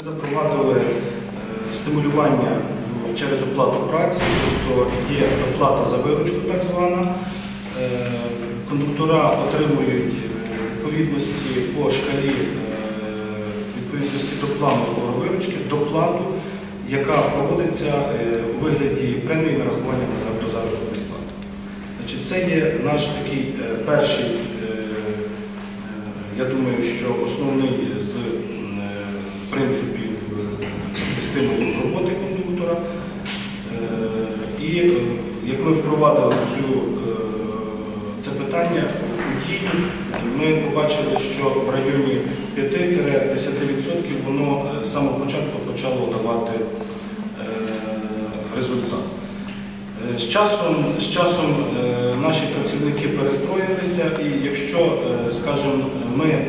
Ми запровадили е, стимулювання через оплату праці, тобто є оплата за виручку, так звана. Е, Кондуктора отримують е, відповідності по шкалі відповідності до плану виручки, доплату, яка проводиться у вигляді премії нарахування на заробітної плати. Значить, це є наш такий перший, я думаю, що основний з принципів е, стимулу роботи кондуктора. Е, І е, як ми впровадили цю, це питання у дію, ми побачили, що в районі 5-10% воно з самого початку почало давати результат. З часом, з часом наші працівники перестроїлися, і якщо, скажімо, ми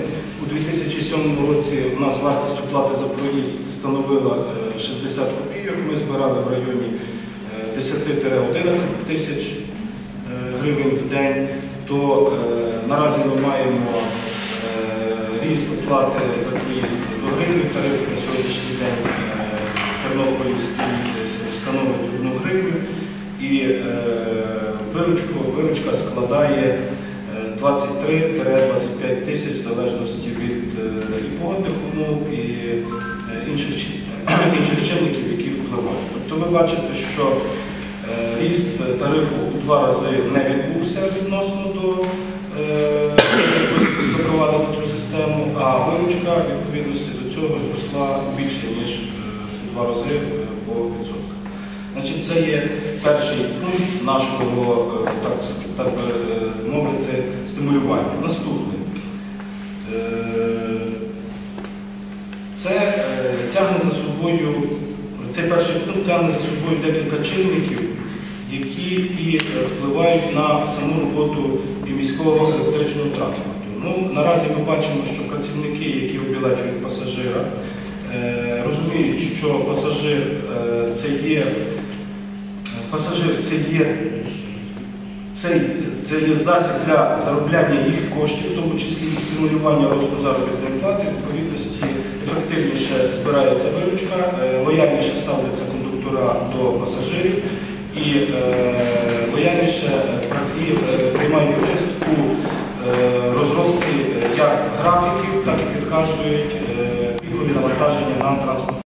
у 2007 році у нас вартість оплати за проїзд становила е, 60 копійок, ми збирали в районі е, 10-11 тисяч е, гривень в день, то е, наразі ми маємо е, ріст оплати за проїзд до гривні, тариф на сьогоднішній день е, в Тернополі становить 1 гривню. І е, виручка складає е, 23-25 тисяч в залежності від е, і погодних умов і е, інших, інших чинників, які впливають. Тобто ви бачите, що е, ріст тарифу у два рази не відбувся відносно до запровадили цю систему, а виручка відповідності до цього зросла більше, ніж у два рази по відсотках. Значить, це є перший пункт нашого, так, би мовити, стимулювання. Наступний. Е, Це е, тягне за собою, цей перший пункт тягне за собою декілька чинників, які і впливають на саму роботу і міського електричного транспорту. Ну, наразі ми бачимо, що працівники, які обілечують пасажира, е, розуміють, що пасажир це є пасажир це є, це, це є засіб для заробляння їх коштів, в тому числі і стимулювання росту заробітної плати, в відповідності ефективніше збирається виручка, е, лояльніше ставляться кондуктора до пасажирів і е, лояльніше е, приймають участь у розробці як графіків, так і підказують пікові навантаження на транспорт.